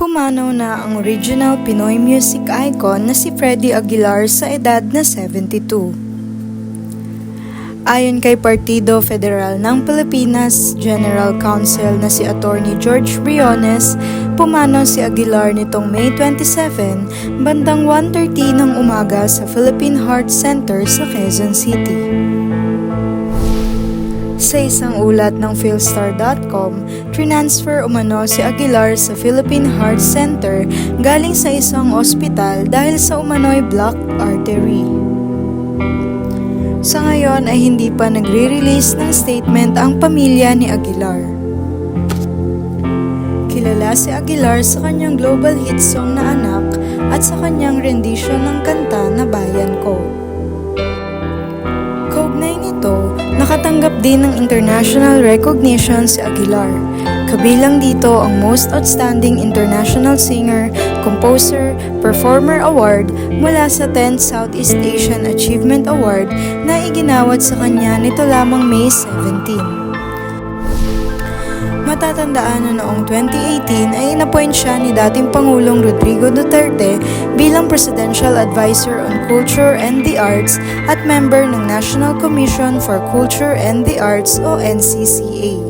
Pumanaw na ang original Pinoy music icon na si Freddie Aguilar sa edad na 72. Ayon kay Partido Federal ng Pilipinas General Counsel na si Attorney George Briones, pumanaw si Aguilar nitong May 27, bandang 1.30 ng umaga sa Philippine Heart Center sa Quezon City. Sa isang ulat ng Philstar.com, transfer umano si Aguilar sa Philippine Heart Center galing sa isang ospital dahil sa umano'y blocked artery. Sa ngayon ay hindi pa nagre-release ng statement ang pamilya ni Aguilar. Kilala si Aguilar sa kanyang global hit song na Anak at sa kanyang rendition ng kanta nakatanggap din ng international recognition si Aguilar. Kabilang dito ang Most Outstanding International Singer, Composer, Performer Award mula sa 10th Southeast Asian Achievement Award na iginawad sa kanya nito lamang May 17. Matatandaan na noong 2018 ay inappoint siya ni dating Pangulong Rodrigo Duterte bilang Presidential Advisor on Culture and the Arts at member ng National Commission for Culture and the Arts o NCCA.